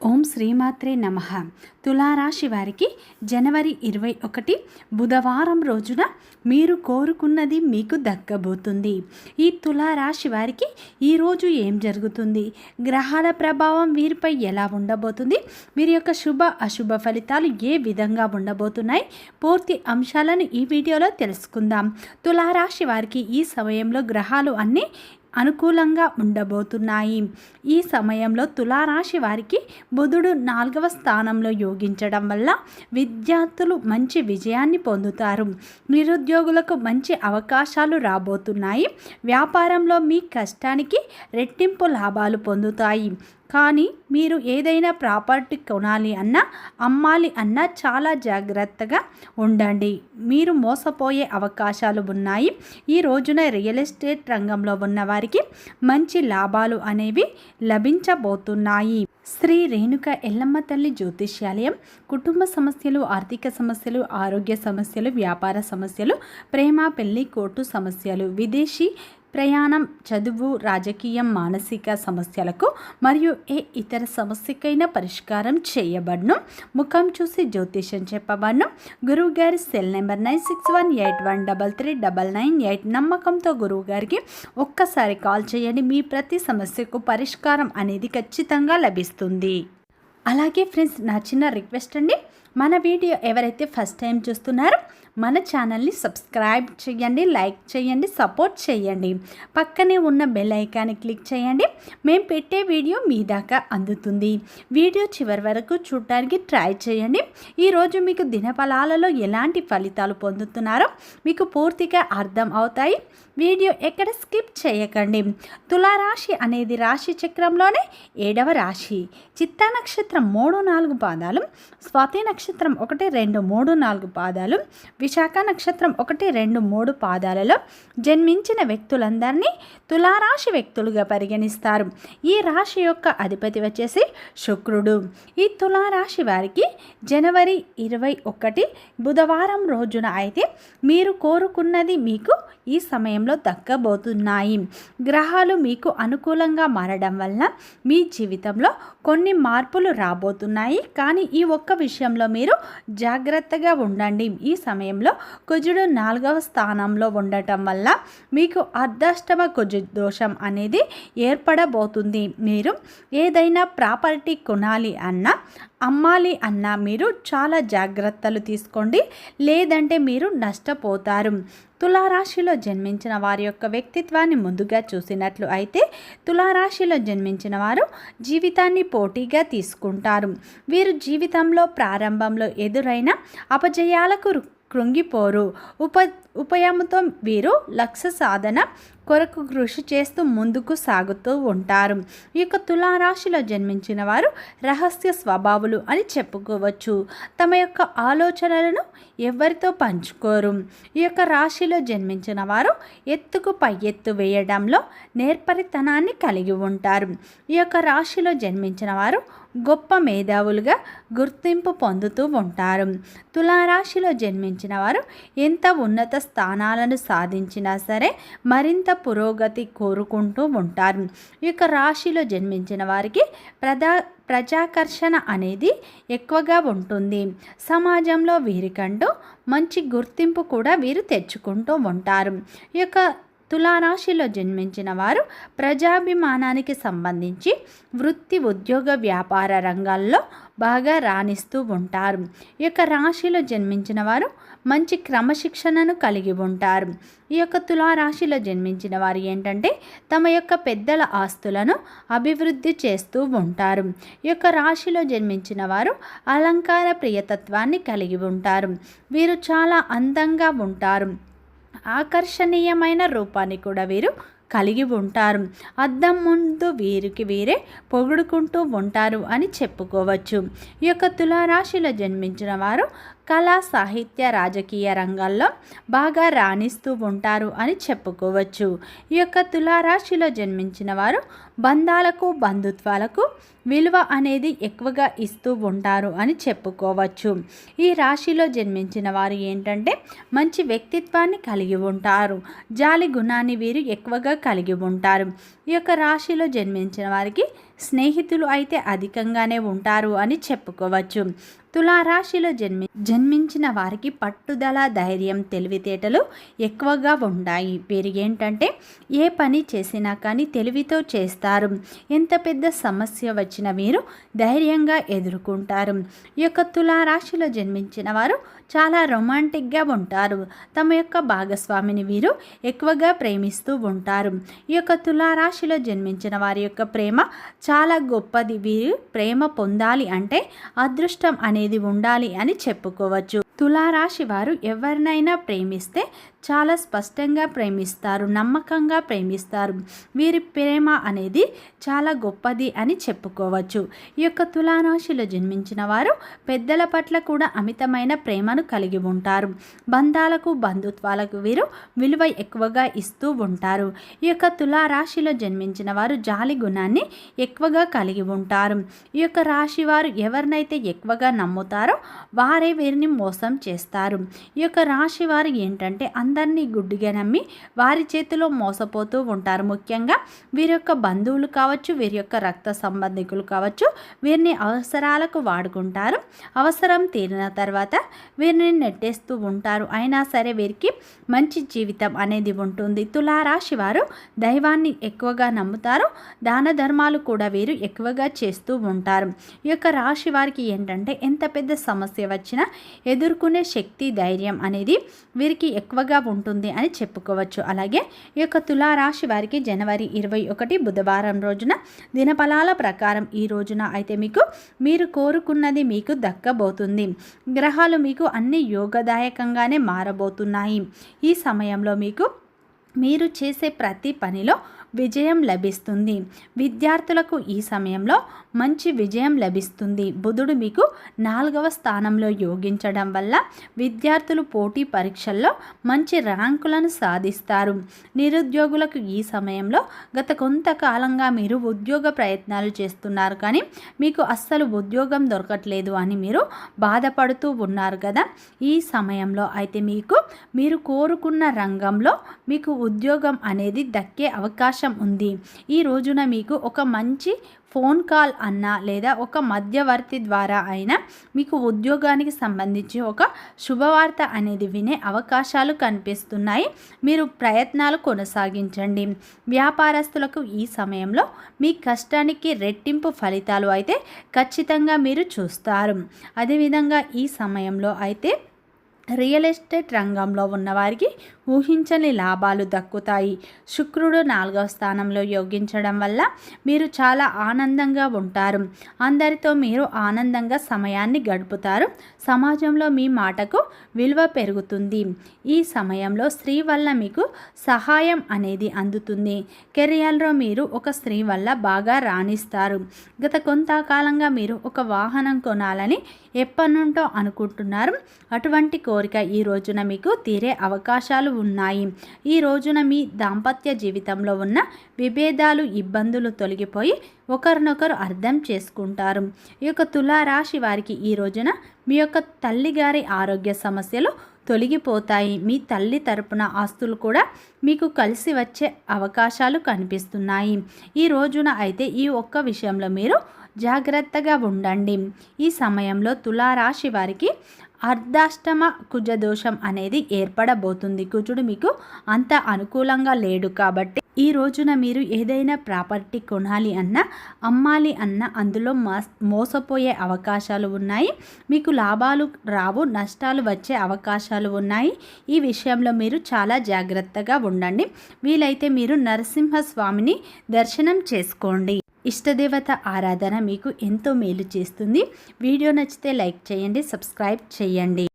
ఓం శ్రీమాత్రే నమ. తులారాశి వారికి జనవరి ఇరవై ఒకటి బుధవారం రోజున మీరు కోరుకున్నది మీకు దక్కబోతుంది. ఈ తులారాశి వారికి ఈరోజు ఏం జరుగుతుంది? గ్రహాల ప్రభావం వీరిపై ఎలా ఉండబోతుంది? వీరి యొక్క శుభ అశుభ ఫలితాలు ఏ విధంగా ఉండబోతున్నాయి? పూర్తి అంశాలను ఈ వీడియోలో తెలుసుకుందాం. తులారాశి వారికి ఈ సమయంలో గ్రహాలు అన్నీ అనుకూలంగా ఉండబోతున్నాయి. ఈ సమయంలో తులారాశి వారికి బుధుడు నాలుగవ స్థానంలో యోగించడం వల్ల విద్యార్థులు మంచి విజయాన్ని పొందుతారు. నిరుద్యోగులకు మంచి అవకాశాలు రాబోతున్నాయి. వ్యాపారంలో మీ కష్టానికి రెట్టింపు లాభాలు పొందుతాయి. కానీ మీరు ఏదైనా ప్రాపర్టీ కొనాలి అన్నా అమ్మాలి అన్నా చాలా జాగ్రత్తగా ఉండండి. మీరు మోసపోయే అవకాశాలు ఉన్నాయి. ఈ రోజున రియల్ ఎస్టేట్ రంగంలో ఉన్న వారికి మంచి లాభాలు అనేవి లభించబోతున్నాయి. శ్రీ రేణుక ఎల్లమ్మ తల్లి జ్యోతిష్యాలయం కుటుంబ సమస్యలు ఆర్థిక సమస్యలు ఆరోగ్య సమస్యలు వ్యాపార సమస్యలు ప్రేమ పెళ్ళి కోర్టు సమస్యలు విదేశీ ప్రయాణం చదువు రాజకీయం మానసిక సమస్యలకు మరియు ఏ ఇతర సమస్యకైనా పరిష్కారం చేయబడను. ముఖం చూసి జ్యోతిషం చెప్పబడను. గురువు గారి cell number nine six one eight one double three double nine eight నమ్మకంతో గురువు గారికి ఒక్కసారి కాల్ చేయండి. మీ ప్రతి సమస్యకు పరిష్కారం అనేది ఖచ్చితంగా లభిస్తుంది. అలాగే ఫ్రెండ్స్ నా చిన్న రిక్వెస్ట్ అండి. మన వీడియో ఎవరైతే ఫస్ట్ టైం చూస్తున్నారో మన ఛానల్ని సబ్స్క్రైబ్ చేయండి లైక్ చేయండి సపోర్ట్ చేయండి. పక్కనే ఉన్న బెల్ ఐకాన్ని క్లిక్ చేయండి. మేము పెట్టే వీడియో మీ దాకా అందుతుంది. వీడియో చివరి వరకు చూడటానికి ట్రై చేయండి. ఈరోజు మీకు దినఫలాలలో ఎలాంటి ఫలితాలు పొందుతున్నారో మీకు పూర్తిగా అర్థం అవుతాయి. వీడియో ఎక్కడ స్కిప్ చేయకండి. తులారాశి అనేది రాశి చక్రంలోనే ఏడవ రాశి. చిత్తా నక్షత్రం మూడు నాలుగు పాదాలు స్వాతి నక్షత్రం ఒకటి రెండు మూడు నాలుగు పాదాలు విశాఖ నక్షత్రం ఒకటి రెండు మూడు పాదాలలో జన్మించిన వ్యక్తులందరినీ తులారాశి వ్యక్తులుగా పరిగణిస్తారు. ఈ రాశి యొక్క అధిపతి వచ్చేసి శుక్రుడు. ఈ తులారాశి వారికి జనవరి ఇరవై ఒకటి బుధవారం రోజున అయితే మీరు కోరుకున్నది మీకు ఈ సమయంలో దక్కబోతున్నాయి. గ్రహాలు మీకు అనుకూలంగా మారడం వల్ల మీ జీవితంలో కొన్ని మార్పులు రాబోతున్నాయి. కానీ ఈ ఒక్క విషయంలో మీరు జాగ్రత్తగా ఉండండి. ఈ సమయం సమయంలో కుజుడు నాలుగవ స్థానంలో ఉండటం వల్ల మీకు అర్ధాష్టమ కుజు దోషం అనేది ఏర్పడబోతుంది. మీరు ఏదైనా ప్రాపర్టీ కొనాలి అన్నా అమ్మాలి అన్నా మీరు చాలా జాగ్రత్తలు తీసుకోండి. లేదంటే మీరు నష్టపోతారు. తులారాశిలో జన్మించిన వారి యొక్క వ్యక్తిత్వాన్ని ముందుగా చూసినట్లు అయితే తులారాశిలో జన్మించిన వారు జీవితాన్ని పోటీగా తీసుకుంటారు. వీరు జీవితంలో ప్రారంభంలో ఎదురైన అపజయాలకు కృంగిపోరు ఉప ఉపయముతో వీరు లక్ష్య సాధన కొరకు కృషి చేస్తూ ముందుకు సాగుతూ ఉంటారు. ఈ యొక్క తులారాశిలో జన్మించిన వారు రహస్య స్వభావులు అని చెప్పుకోవచ్చు. తమ యొక్క ఆలోచనలను ఎవరితో పంచుకోరు. ఈ యొక్క రాశిలో జన్మించిన వారు ఎత్తుకు పై ఎత్తు వేయడంలో నేర్పరితనాన్ని కలిగి ఉంటారు. ఈ యొక్క రాశిలో జన్మించిన వారు గొప్ప మేధావులుగా గుర్తింపు పొందుతూ ఉంటారు. తులారాశిలో జన్మించిన వారు ఎంత ఉన్నత స్థానాలను సాధించినా సరే మరింత పురోగతి కోరుకుంటూ ఉంటారు. ఈ యొక్క రాశిలో జన్మించిన వారికి ప్రధా ప్రజాకర్షణ అనేది ఎక్కువగా ఉంటుంది. సమాజంలో వీరికంటూ మంచి గుర్తింపు కూడా వీరు తెచ్చుకుంటూ ఉంటారు. ఈ యొక్క తులారాశిలో జన్మించిన వారు ప్రజాభిమానానికి సంబంధించి వృత్తి ఉద్యోగ వ్యాపార రంగాల్లో బాగా రాణిస్తూ ఉంటారు. ఈ యొక్క రాశిలో జన్మించిన వారు మంచి క్రమశిక్షణను కలిగి ఉంటారు. ఈ యొక్క తులారాశిలో జన్మించిన వారు ఏంటంటే తమ యొక్క పెద్దల ఆస్తులను అభివృద్ధి చేస్తూ ఉంటారు. ఈ యొక్క రాశిలో జన్మించిన వారు అలంకార ప్రియతత్వాన్ని కలిగి ఉంటారు. వీరు చాలా అందంగా ఉంటారు. ఆకర్షణీయమైన రూపాన్ని కూడా వీరు కలిగి ఉంటారు. అద్దం ముందు వీరికి వీరే పొగుడుకుంటూ ఉంటారు అని చెప్పుకోవచ్చు. ఈ యొక్క తులారాశిలో జన్మించిన వారు కళా సాహిత్య రాజకీయ రంగాల్లో బాగా రాణిస్తూ ఉంటారు అని చెప్పుకోవచ్చు. ఈ యొక్క తులారాశిలో జన్మించిన వారు బంధాలకు బంధుత్వాలకు విలువ అనేది ఎక్కువగా ఇస్తూ ఉంటారు అని చెప్పుకోవచ్చు. ఈ రాశిలో జన్మించిన వారు ఏంటంటే మంచి వ్యక్తిత్వాన్ని కలిగి ఉంటారు. జాలి గుణాన్ని వీరు ఎక్కువగా కలిగి ఉంటారు. ఈ యొక్క రాశిలో జన్మించిన వారికి స్నేహితులు అయితే అధికంగానే ఉంటారు అని చెప్పుకోవచ్చు. తులారాశిలో జన్మి జన్మించిన వారికి పట్టుదల ధైర్యం తెలివితేటలు ఎక్కువగా ఉంటాయి. వీరికి ఏంటంటే ఏ పని చేసినా కానీ తెలివితో చేస్తారు. ఎంత పెద్ద సమస్య వచ్చినా వీరు ధైర్యంగా ఎదుర్కొంటారు. ఈ యొక్క తులారాశిలో జన్మించిన వారు చాలా రొమాంటిక్గా ఉంటారు. తమ యొక్క భాగస్వామిని వీరు ఎక్కువగా ప్రేమిస్తూ ఉంటారు. ఈ యొక్క తులారాశిలో జన్మించిన వారి యొక్క ప్రేమ చాలా గొప్పది. వీరు ప్రేమ పొందాలి అంటే అదృష్టం అనేది ఉండాలి అని చెప్పుకోవచ్చు. తులారాశి వారు ఎవరినైనా ప్రేమిస్తే చాలా స్పష్టంగా ప్రేమిస్తారు నమ్మకంగా ప్రేమిస్తారు. వీరి ప్రేమ అనేది చాలా గొప్పది అని చెప్పుకోవచ్చు. ఈ యొక్క తులారాశిలో జన్మించిన వారు పెద్దల పట్ల కూడా అమితమైన ప్రేమను కలిగి ఉంటారు. బంధాలకు బంధుత్వాలకు వీరు విలువ ఎక్కువగా ఇస్తూ ఉంటారు. ఈ యొక్క తులారాశిలో జన్మించిన వారు జాలి గుణాన్ని ఎక్కువగా కలిగి ఉంటారు. ఈ యొక్క రాశి వారు ఎవరినైతే ఎక్కువగా నమ్ముతారో వారే వీరిని మోసం చేస్తారు. ఈ యొక్క రాశి వారు ఏంటంటే అందరినీ గుడ్డిగా నమ్మి వారి చేతిలో మోసపోతూ ఉంటారు. ముఖ్యంగా వీరి యొక్క బంధువులు కావచ్చు వీరి యొక్క రక్త సంబంధికులు కావచ్చు వీరిని అవసరాలకు వాడుకుంటారు. అవసరం తీరిన తర్వాత వీరిని నెట్టేస్తూ ఉంటారు. అయినా సరే వీరికి మంచి జీవితం అనేది ఉంటుంది. తులారాశి వారు దైవాన్ని ఎక్కువగా నమ్ముతారు. దాన ధర్మాలు కూడా వీరు ఎక్కువగా చేస్తూ ఉంటారు. ఈ యొక్క రాశి వారికి ఏంటంటే ఎంత పెద్ద సమస్య వచ్చినా ఎదుర్కొనే శక్తి ధైర్యం అనేది వీరికి ఎక్కువగా ఉంటుంది అని చెప్పుకోవచ్చు. అలాగే ఈ యొక్క తులారాశి వారికి జనవరి ఇరవై ఒకటి బుధవారం రోజున దినఫలాల ప్రకారం ఈ రోజున అయితే మీకు మీరు కోరుకున్నది మీకు దక్కబోతుంది. గ్రహాలు మీకు అన్ని యోగదాయకంగానే మారబోతున్నాయి. ఈ సమయంలో మీకు మీరు చేసే ప్రతి పనిలో విజయం లభిస్తుంది. విద్యార్థులకు ఈ సమయంలో మంచి విజయం లభిస్తుంది. బుధుడు మీకు నాలుగవ స్థానంలో యోగించడం వల్ల విద్యార్థులు పోటీ పరీక్షల్లో మంచి ర్యాంకులను సాధిస్తారు. నిరుద్యోగులకు ఈ సమయంలో గత కొంతకాలంగా మీరు ఉద్యోగ ప్రయత్నాలు చేస్తున్నారు కానీ మీకు అస్సలు ఉద్యోగం దొరకట్లేదు అని మీరు బాధపడుతూ ఉన్నారు కదా? ఈ సమయంలో అయితే మీకు మీరు కోరుకున్న రంగంలో మీకు ఉద్యోగం అనేది దక్కే అవకాశం అవకాశం ఉంది. ఈ రోజున మీకు ఒక మంచి ఫోన్ కాల్ అన్నా లేదా ఒక మధ్యవర్తి ద్వారా అయినా మీకు ఉద్యోగానికి సంబంధించి ఒక శుభవార్త అనేది వినే అవకాశాలు కనిపిస్తున్నాయి. మీరు ప్రయత్నాలు కొనసాగించండి. వ్యాపారస్తులకు ఈ సమయంలో మీ కష్టానికి రెట్టింపు ఫలితాలు అయితే ఖచ్చితంగా మీరు చూస్తారు. అదేవిధంగా ఈ సమయంలో అయితే రియల్ ఎస్టేట్ రంగంలో ఉన్నవారికి ఊహించని లాభాలు దక్కుతాయి. శుక్రుడు నాలుగవ స్థానంలో యోగించడం వల్ల మీరు చాలా ఆనందంగా ఉంటారు. అందరితో మీరు ఆనందంగా సమయాన్ని గడుపుతారు. సమాజంలో మీ మాటకు విలువ పెరుగుతుంది. ఈ సమయంలో స్త్రీ వల్ల మీకు సహాయం అనేది అందుతుంది. కెరియర్లో మీరు ఒక స్త్రీ వల్ల బాగా రాణిస్తారు. గత కొంతకాలంగా మీరు ఒక వాహనం కొనాలని ఎప్పటి నుండో అనుకుంటున్నారు. అటువంటి కో కోరిక ఈ రోజున మీకు తీరే అవకాశాలు ఉన్నాయి. ఈ రోజున మీ దాంపత్య జీవితంలో ఉన్న విభేదాలు ఇబ్బందులు తొలగిపోయి ఒకరినొకరు అర్థం చేసుకుంటారు. ఈ యొక్క తులారాశి వారికి ఈ రోజున మీ యొక్క తల్లిగారి ఆరోగ్య సమస్యలు తొలగిపోతాయి. మీ తల్లి తరపున ఆస్తులు కూడా మీకు కలిసి వచ్చే అవకాశాలు కనిపిస్తున్నాయి. ఈ రోజున అయితే ఈ ఒక్క విషయంలో మీరు జాగ్రత్తగా ఉండండి. ఈ సమయంలో తులారాశి వారికి అర్ధాష్టమ కుజదోషం అనేది ఏర్పడబోతుంది. కుజుడు మీకు అంత అనుకూలంగా లేడు కాబట్టి ఈ రోజున మీరు ఏదైనా ప్రాపర్టీ కొనాలి అన్నా అమ్మాలి అన్న అందులో మోసపోయే అవకాశాలు ఉన్నాయి. మీకు లాభాలు రావు నష్టాలు వచ్చే అవకాశాలు ఉన్నాయి. ఈ విషయంలో మీరు చాలా జాగ్రత్తగా ఉండండి. వీలైతే మీరు నరసింహస్వామిని దర్శనం చేసుకోండి. ఇష్టదేవత ఆరాధన మీకు ఎంతో మేలు చేస్తుంది. వీడియో నచ్చితే లైక్ చేయండి సబ్స్క్రైబ్ చేయండి.